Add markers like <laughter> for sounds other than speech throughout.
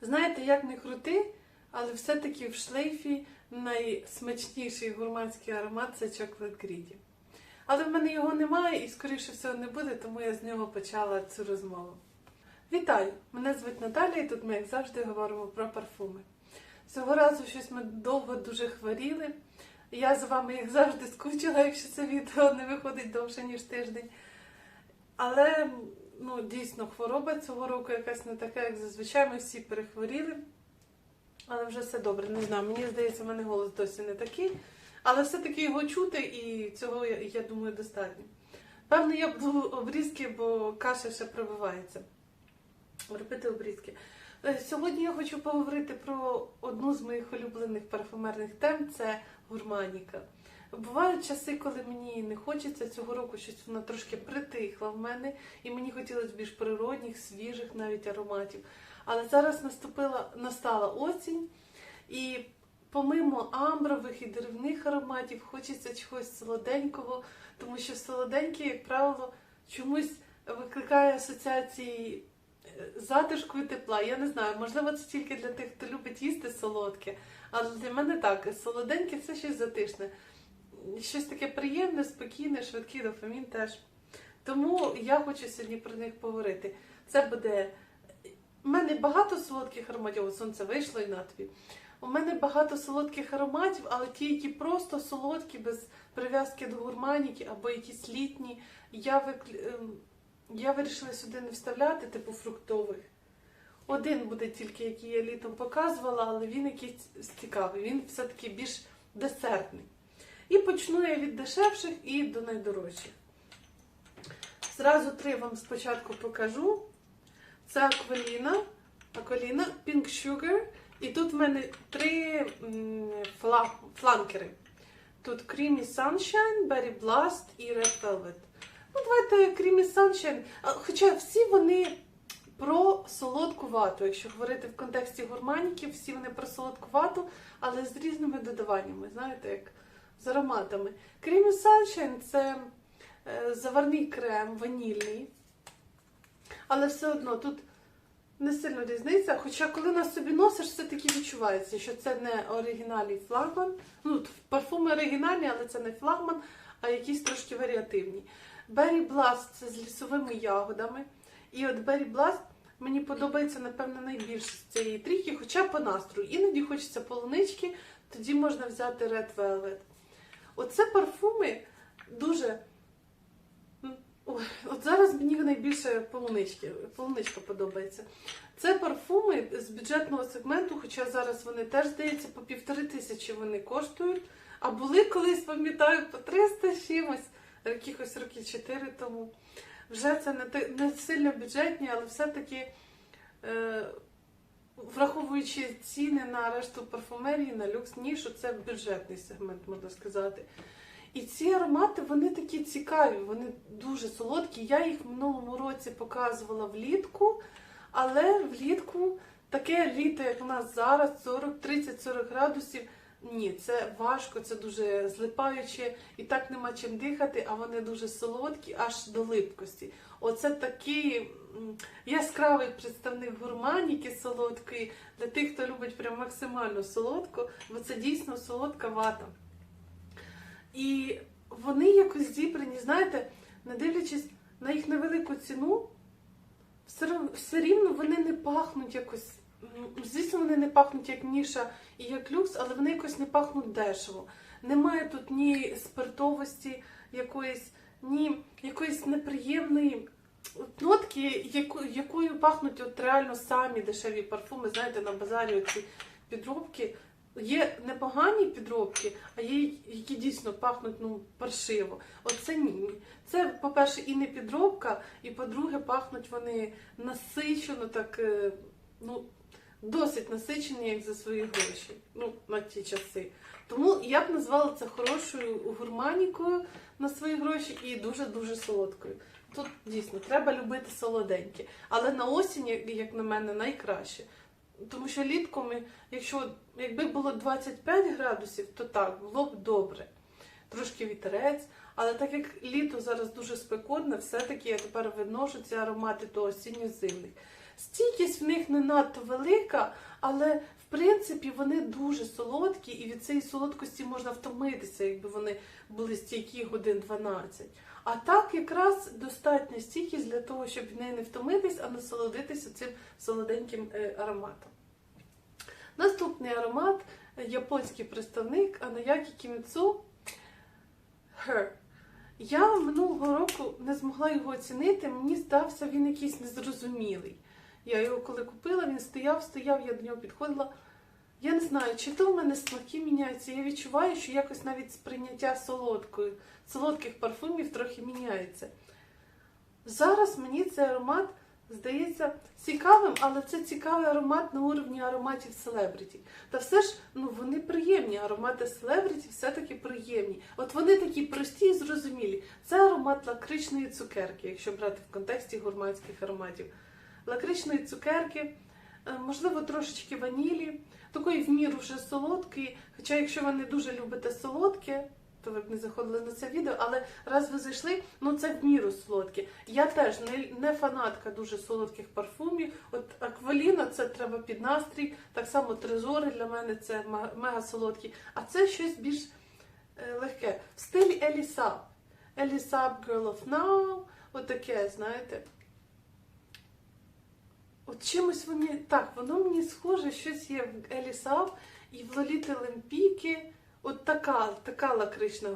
Знаєте, як не крути, але все-таки в шлейфі найсмачніший гурманський аромат це чоклет гріді. Але в мене його немає і, скоріше всього, не буде, тому я з нього почала цю розмову. Вітаю! Мене звуть Наталя, і тут ми, як завжди, говоримо про парфуми. Цього разу щось ми довго дуже хворіли. Я з вами, як завжди, скучила, якщо це відео не виходить довше, ніж тиждень. Але ну, дійсно хвороба цього року якась не така, як зазвичай. Ми всі перехворіли. Але вже все добре, не знаю. Мені здається, в мене голос досі не такий. Але все-таки його чути, і цього, я, думаю, достатньо. Певно, я буду обрізки, бо каша ще пробивається. Робити обрізки. Е, Сьогодні я хочу поговорити про одну з моїх улюблених парфумерних тем це гурманіка. Бувають часи, коли мені не хочеться цього року щось вона трошки притихла в мене, і мені хотілося більш природних, свіжих навіть ароматів. Але зараз наступила настала осінь, і помимо амбрових і деревних ароматів хочеться чогось солоденького, тому що солоденьке, як правило, чомусь викликає асоціації е, затишку і тепла. Я не знаю, можливо, це тільки для тих, хто любить їсти солодке, але для мене так, солоденьке це щось затишне. Щось таке приємне, спокійне, швидкий дофамін теж. Тому я хочу сьогодні про них поговорити. Це буде. У мене багато солодких ароматів, О, сонце вийшло і на тобі. У мене багато солодких ароматів, але ті, які просто солодкі, без прив'язки до гурманіки або якісь літні, я, викл... ем, я вирішила сюди не вставляти, типу фруктових. Один буде тільки, який я літом показувала, але він якийсь цікавий, він все-таки більш десертний. І почну я від дешевших і до найдорожчих. Зразу три вам спочатку покажу. Це Акваліна, Акваліна, Pink Sugar. І тут в мене три фла, фланкери. Тут Creamy Sunshine, Berry Blast і Red Velvet. Ну, давайте Creamy Sunshine. Хоча всі вони про солодку вату. Якщо говорити в контексті гурманіків, всі вони про солодку вату, але з різними додаваннями, знаєте, як з ароматами. Creamy Sunshine це е, заварний крем, ванільний. Але все одно тут не сильно різниця. Хоча, коли на собі носиш, все-таки відчувається, що це не оригінальний флагман. Ну, парфуми оригінальні, але це не флагман, а якісь трошки варіативні. Berry Blast це з лісовими ягодами. І от Berry Blast мені подобається, напевно, найбільше з цієї трійки, хоча по настрою. Іноді хочеться полунички, тоді можна взяти Red Velvet. Оце парфуми дуже. От зараз мені найбільше полунички, полуничка подобається. Це парфуми з бюджетного сегменту, хоча зараз вони теж, здається, по півтори тисячі вони коштують. А були колись, пам'ятаю, по 300 чимось, якихось років 4 тому. Вже це не, не сильно бюджетні, але все-таки, е, враховуючи ціни на решту парфумерії, на люкс нішу, це бюджетний сегмент, можна сказати. І ці аромати вони такі цікаві, вони дуже солодкі. Я їх в минулому році показувала влітку, але влітку таке літо, як у нас зараз, 40, 30-40 градусів. Ні, це важко, це дуже злипаюче, і так нема чим дихати, а вони дуже солодкі, аж до липкості. Оце такий яскравий представник гурманіки солодкої для тих, хто любить прям максимально солодко, бо це дійсно солодка вата. І вони якось зібрані, знаєте, не дивлячись на їх невелику ціну, все рівно вони не пахнуть якось. Звісно, вони не пахнуть як ніша і як люкс, але вони якось не пахнуть дешево. Немає тут ні спиртовості якоїсь, ні якоїсь неприємної нотки, якою пахнуть от реально самі дешеві парфуми. Знаєте, на базарі ці підробки. Є непогані підробки, а є які дійсно пахнуть ну паршиво. Оце ні. Це, по-перше, і не підробка, і по-друге, пахнуть вони насичено, так е, ну досить насичені, як за свої гроші. Ну, на ті часи. Тому я б назвала це хорошою гурманікою на свої гроші і дуже-дуже солодкою. Тут дійсно треба любити солоденьке. Але на осінь, як на мене, найкраще. Тому що літку ми, якщо якби було 25 градусів, то так, було б добре. Трошки вітерець, але так як літо зараз дуже спекотне, все-таки я тепер виношу ці аромати до осінньо-зимних. Стійкість в них не надто велика, але в принципі вони дуже солодкі, і від цієї солодкості можна втомитися, якби вони були стійкі годин 12. А так якраз достатня стійкість для того, щоб від неї не втомитись, а насолодитися цим солоденьким е, ароматом. Наступний аромат японський представник Анаякі Кіміцу. Я минулого року не змогла його оцінити, мені здався він якийсь незрозумілий. Я його коли купила, він стояв, стояв, я до нього підходила. Я не знаю, чи то в мене смаки міняються. Я відчуваю, що якось навіть сприйняття солодкої, солодких парфумів трохи міняється. Зараз мені цей аромат здається цікавим, але це цікавий аромат на уровні ароматів селебриті. Та все ж ну, вони приємні. Аромати селебриті все-таки приємні. От вони такі прості і зрозумілі. Це аромат лакричної цукерки, якщо брати в контексті гурманських ароматів. Лакричної цукерки, е, можливо, трошечки ванілі, такої в міру вже солодкої. Хоча, якщо ви не дуже любите солодке, то ви б не заходили на це відео, але раз ви зайшли, ну це в міру солодке. Я теж не, не фанатка дуже солодких парфумів. От акваліна це треба під настрій, так само трезори для мене це мега солодкі. А це щось більш е, легке. В стилі Елісаб. Елісаб Girl of Now. Отаке, знаєте. От чимось вони. Так, воно мені схоже, щось є в Елісаб і в Лоліти Лемпіки. От така, така лакрична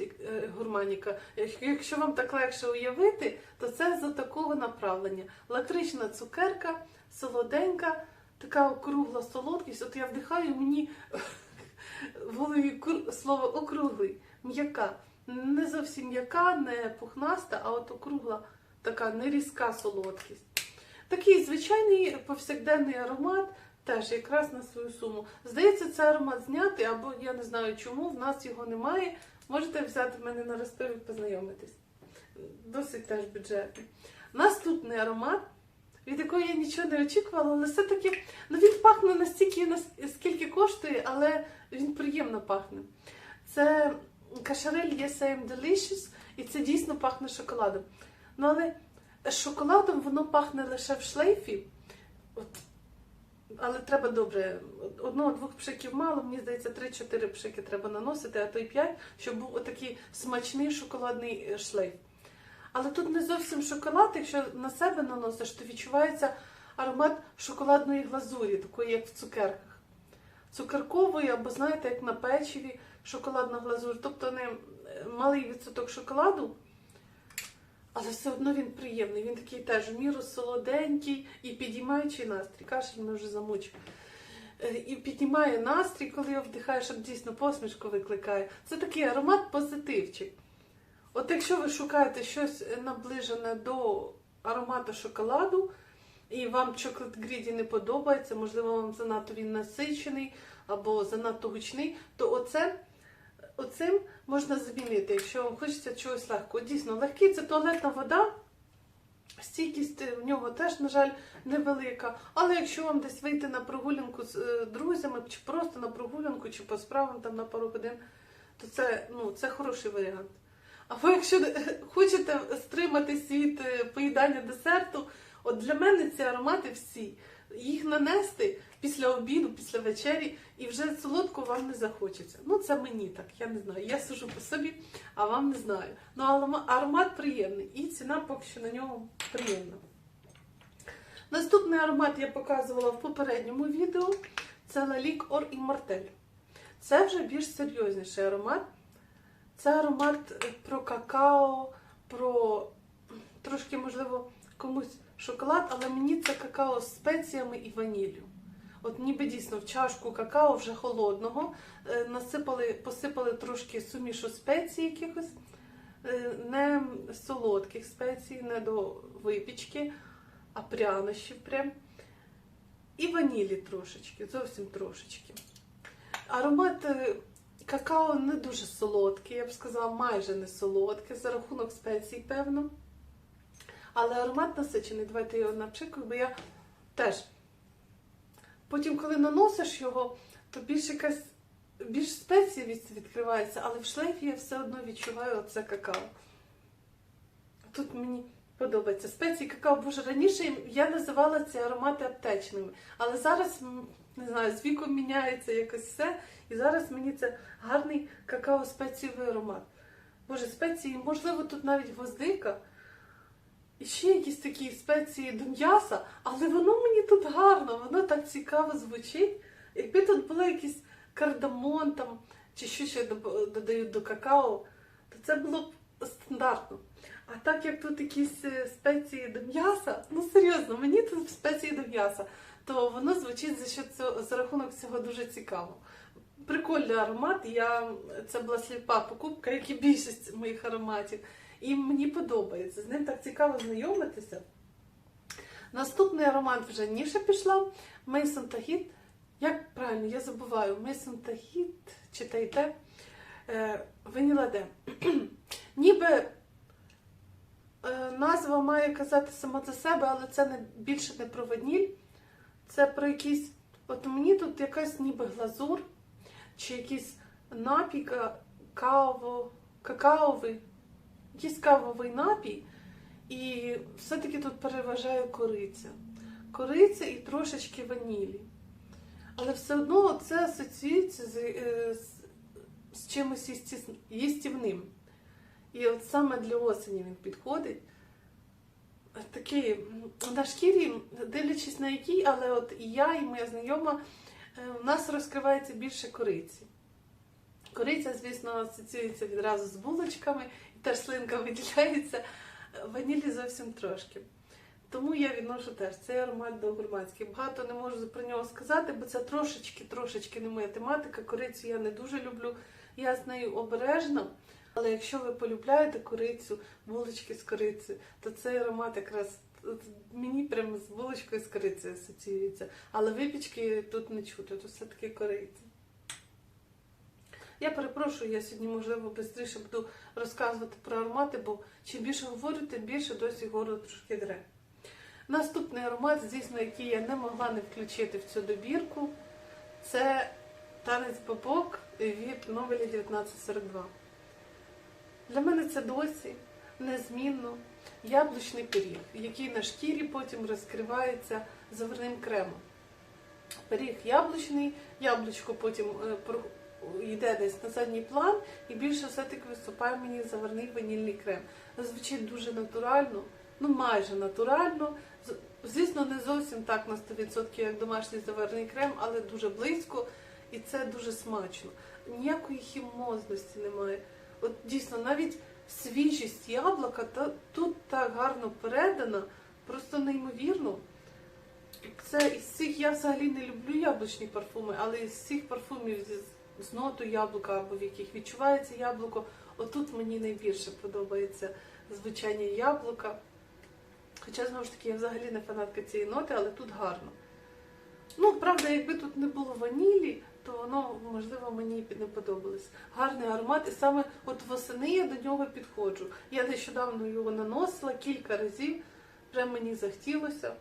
е, гурманіка. Якщо вам так легше уявити, то це за такого направлення. Лакрична цукерка, солоденька, така округла солодкість. От я вдихаю, мені <laughs> в голові слово округлий, м'яка. Не зовсім м'яка, не пухнаста, а от округла, така нерізка солодкість. Такий звичайний повсякденний аромат, теж якраз на свою суму. Здається, це аромат знятий, або я не знаю чому, в нас його немає. Можете взяти в мене на розпив і познайомитись. Досить теж бюджетний. Наступний аромат, від якого я нічого не очікувала, але все-таки ну, він пахне настільки, наскільки коштує, але він приємно пахне. Це Кашарель Єсейм Delicious, і це дійсно пахне шоколадом. Ну, але шоколадом воно пахне лише в шлейфі. От. Але треба добре. Одного-двох пшиків мало, мені здається, 3-4 пшики треба наносити, а то й 5, щоб був отакий смачний шоколадний е, шлейф. Але тут не зовсім шоколад, якщо на себе наносиш, то відчувається аромат шоколадної глазурі, такої, як в цукерках. Цукеркової, або, знаєте, як на печиві шоколадна глазур. Тобто не е, малий відсоток шоколаду, але все одно він приємний. Він такий теж в міру солоденький і підіймаючий настрій. Кашель мене вже замучив. Е, І піднімає настрій, коли його вдихаєш, щоб дійсно посмішку викликає. Це такий аромат позитивчик. От якщо ви шукаєте щось наближене до аромату шоколаду, і вам чоклад гріді не подобається, можливо, вам занадто він насичений або занадто гучний, то оце, оцим можна замінити, якщо вам хочеться чогось легкого. Дійсно, легкий це туалетна вода. Стійкість е, в нього теж, на жаль, невелика. Але якщо вам десь вийти на прогулянку з е, друзями, чи просто на прогулянку, чи по справам там на пару годин, то це, ну, це хороший варіант. Або якщо е, хочете стриматись від е, поїдання десерту, от для мене ці аромати всі. Їх нанести після обіду, після вечері, і вже солодко вам не захочеться. Ну, це мені так, я не знаю. Я сужу по собі, а вам не знаю. Ну, але аромат приємний, і ціна поки що на нього приємна. Наступний аромат я показувала в попередньому відео. Це Lalique Or Immortel. Це вже більш серйозніший аромат. Це аромат про какао, про трошки, можливо, комусь шоколад, але мені це какао з спеціями і ваніллю. От ніби дійсно в чашку какао вже холодного, е, насипали, посипали трошки сумішу спецій якихось, е, не солодких спецій, не до випічки, а прянощів прям. І ванілі трошечки, зовсім трошечки. Аромат е, какао не дуже солодкий, я б сказала, майже не солодкий, за рахунок спецій, певно. Але аромат насичений, давайте я його напшикую, бо я теж. Потім, коли наносиш його, то більш якась більш спеція від- відкривається, але в шлейфі я все одно відчуваю оце какао. Тут мені подобається. Спеції какао, боже, раніше я називала ці аромати аптечними, але зараз, не знаю, з віком міняється якось все. І зараз мені це гарний какао спецієвий аромат. Боже, спеції, можливо, тут навіть гвоздика. І ще якісь такі спеції до м'яса, але воно мені тут гарно, воно так цікаво звучить. Якби тут було якийсь кардамон там, чи що ще додають до какао, то це було б стандартно. А так як тут якісь е, спеції до м'яса, ну серйозно, мені тут спеції до м'яса, то воно звучить за, що цього, за рахунок цього дуже цікаво. Прикольний аромат. Я, це була сліпа покупка, як і більшість моїх ароматів. І мені подобається. З ним так цікаво знайомитися. Наступний аромат вже ніша пішла. Мейсон Тагіт. Як правильно, я забуваю, Мейсон Тагіт читайте. Е, Ваніла Де. <clears throat> Ніби е, назва має казати сама за себе, але це не, більше не про ваніль. Це про якийсь. От мені тут якась ніби глазур, чи якийсь напій ка- каво, какаовий, якийсь кавовий напій. І все-таки тут переважає кориця. Кориця і трошечки ванілі. Але все одно це асоціюється з, е, з, з чимось їстівним. І от саме для осені він підходить. Такий на шкірі, дивлячись на який, але от і я, і моя знайома, е, у нас розкривається більше кориці. Кориця, звісно, асоціюється відразу з булочками, теж слинка виділяється, ванілі зовсім трошки. Тому я відношу теж цей аромат до гурманський. Багато не можу про нього сказати, бо це трошечки-трошечки не моя тематика. Корицю я не дуже люблю. Я з нею обережна. Але якщо ви полюбляєте корицю, булочки з корицею, то цей аромат якраз мені прямо з булочкою з корицею асоціюється. Але випічки тут не чути, тут все-таки кориця. Я перепрошую, я сьогодні, можливо, швидше буду розказувати про аромати, бо чим більше говорю, тим більше досі горло трошки дре. Наступний аромат, звісно, який я не могла не включити в цю добірку, це танець бабок від Новелі 1942. Для мене це досі незмінно яблучний пиріг, який на шкірі потім розкривається заварним кремом. Пиріг яблучний, яблучко потім е, йде десь на задній план, і більше все-таки виступає мені заварний ванільний крем. Звучить дуже натурально, ну майже натурально. Звісно, не зовсім так на 100%, як домашній заварний крем, але дуже близько, і це дуже смачно. Ніякої хімозності немає. От дійсно, навіть свіжість яблука та, тут так гарно передана, просто неймовірно. Це із цих я взагалі не люблю яблучні парфуми, але із цих парфумів з, нотою яблука або в яких відчувається яблуко, отут мені найбільше подобається звучання яблука. Хоча, знову ж таки, я взагалі не фанатка цієї ноти, але тут гарно. Ну, правда, якби тут не було ванілі, то воно, можливо, мені не подобалось. Гарний аромат, і саме от восени я до нього підходжу. Я нещодавно його наносила кілька разів, прям мені захотілося.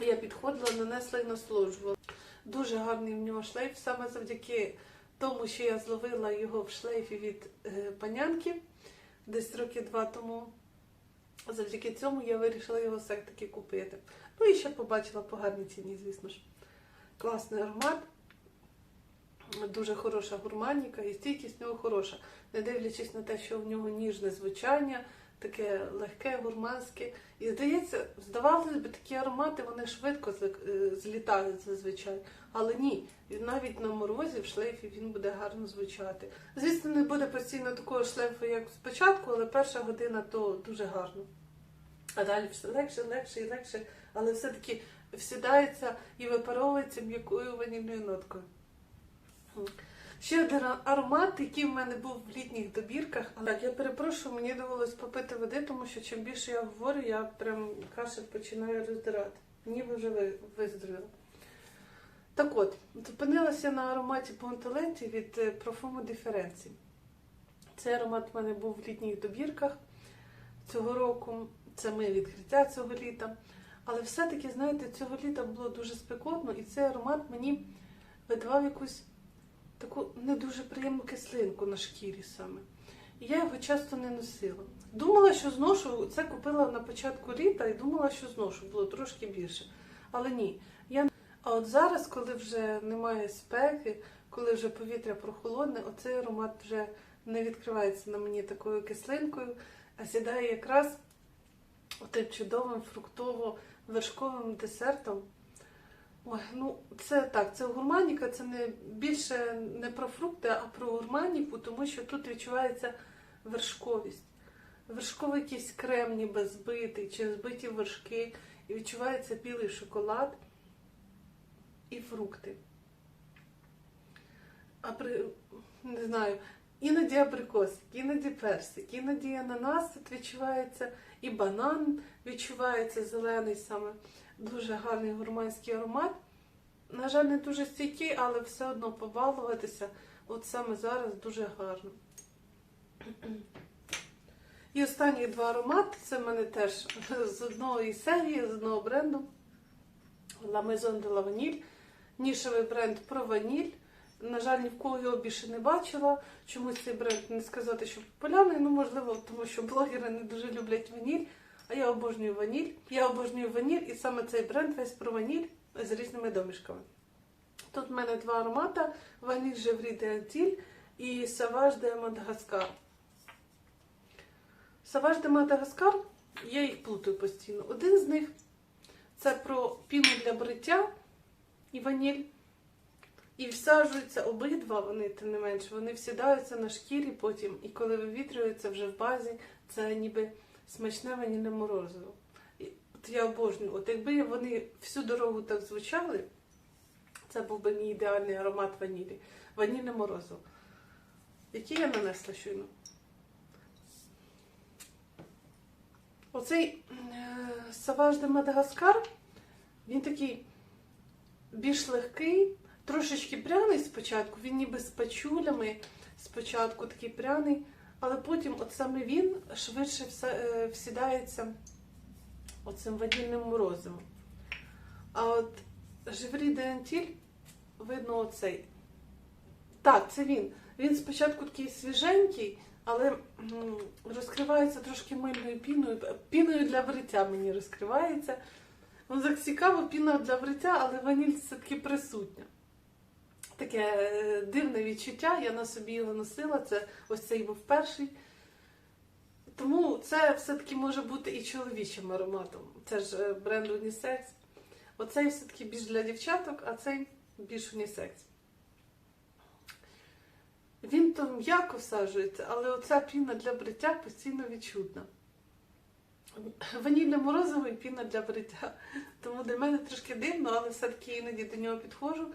Я підходила, нанесла і насолоджувала. Дуже гарний в нього шлейф, саме завдяки тому, що я зловила його в шлейфі від е, панянки десь роки два тому. Завдяки цьому я вирішила його все-таки купити. Ну і ще побачила по гарній ціні, звісно ж. Класний аромат, дуже хороша гурманіка, і стійкість в нього хороша. Не дивлячись на те, що в нього ніжне звучання, таке легке, гурманське. І здається, здавалося б, такі аромати вони швидко е, злітають зазвичай. Але ні, навіть на морозі в шлейфі він буде гарно звучати. Звісно, не буде постійно такого шлейфу, як спочатку, але перша година то дуже гарно. А далі все легше, легше і легше, але все-таки всідається і випаровується м'якою ванільною ноткою. Ще один аромат, який в мене був в літніх добірках. Так, я перепрошую, мені довелось попити води, тому що чим більше я говорю, я прям кашель починаю роздирати. Ніби вже ви- виздоровіла. Так от, зупинилася на ароматі Бонтоленті від е, Profumo Differenzi. Цей аромат в мене був в літніх добірках цього року. Це моє відкриття цього літа. Але все-таки, знаєте, цього літа було дуже спекотно, і цей аромат мені видавав якусь таку не дуже приємну кислинку на шкірі саме. І я його часто не носила. Думала, що зношу, це купила на початку літа і думала, що зношу, було трошки більше. Але ні. Я... А от зараз, коли вже немає спеки, коли вже повітря прохолодне, оцей аромат вже не відкривається на мені такою кислинкою, а сідає якраз тим чудовим фруктово-вершковим десертом. Ой, ну це так, це гурманіка, це не більше не про фрукти, а про гурманіку, тому що тут відчувається вершковість. Вершковий якийсь крем ніби збитий, чи збиті вершки, і відчувається білий шоколад і фрукти. А при, не знаю, іноді абрикосик, іноді персик, іноді ананас відчувається, і банан відчувається зелений саме. Дуже гарний гурманський аромат. На жаль, не дуже стійкий, але все одно побалуватися от саме зараз дуже гарно. І останні два аромати це в мене теж з одної серії, з одного бренду. La Maison de la Vanille. Нішевий бренд про ваніль. На жаль, ні в кого його більше не бачила. Чомусь цей бренд не сказати, що популярний. Ну, можливо, тому що блогери не дуже люблять ваніль. А я обожнюю ваніль. Я обожнюю ваніль, і саме цей бренд весь про ваніль з різними домішками. Тут в мене два аромата: ваніль Жеврі де Антіль і Саваж де Мадагаскар. Саваж де Мадагаскар, я їх плутаю постійно. Один з них це про піну для бриття і ваніль. І всаджуються обидва вони, тим не менше, вони всідаються на шкірі потім, і коли вивітрюються вже в базі, це ніби смачне ванільне морозиво. От я обожнюю. От якби вони всю дорогу так звучали, це був би мій ідеальний аромат ванілі. Ванільне морозиво. Який я нанесла щойно? Оцей Саваж де Мадагаскар, він такий більш легкий, трошечки пряний спочатку, він ніби з пачулями, спочатку такий пряний, але потім от саме він швидше е, всідається оцим ванільним морозивом. А от Живрі де видно оцей. Так, це він. Він спочатку такий свіженький, але розкривається трошки мильною піною. Піною для бриття мені розкривається. Ну, так цікаво, піна для бриття, але ваніль все-таки присутня. Таке е, дивне відчуття, я на собі його носила, це ось цей був перший. Тому це все-таки може бути і чоловічим ароматом. Це ж е, бренд унісекс. Оцей все-таки більш для дівчаток, а цей більш унісекс. Він то м'яко всаджується, але оця піна для бриття постійно відчутна. Ванільне морозиво і піна для бриття. Тому для мене трошки дивно, але все-таки іноді до нього підходжу.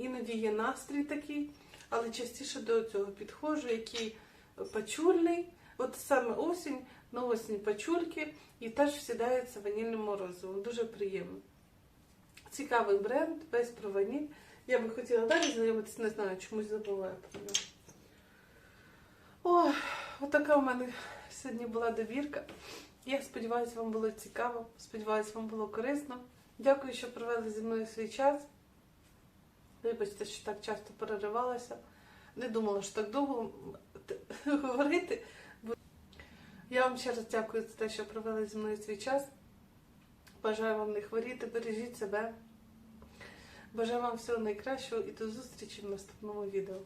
Іноді є настрій такий, але частіше до цього підходжу, який пачульний. От саме осінь, на осінь пачульки і теж всідається ванільним морозивом. Дуже приємно. Цікавий бренд, весь про ваніль. Я би хотіла далі знайомитися, не знаю, чомусь забуваю про нього. Отака у мене сьогодні була добірка. Я сподіваюся, вам було цікаво. Сподіваюся, вам було корисно. Дякую, що провели зі мною свій час. Вибачте, що так часто переривалася. Не думала, що так довго <laughs> говорити. Я вам ще раз дякую за те, що провели зі мною свій час. Бажаю вам не хворіти, бережіть себе. Бажаю вам всього найкращого і до зустрічі в наступному відео.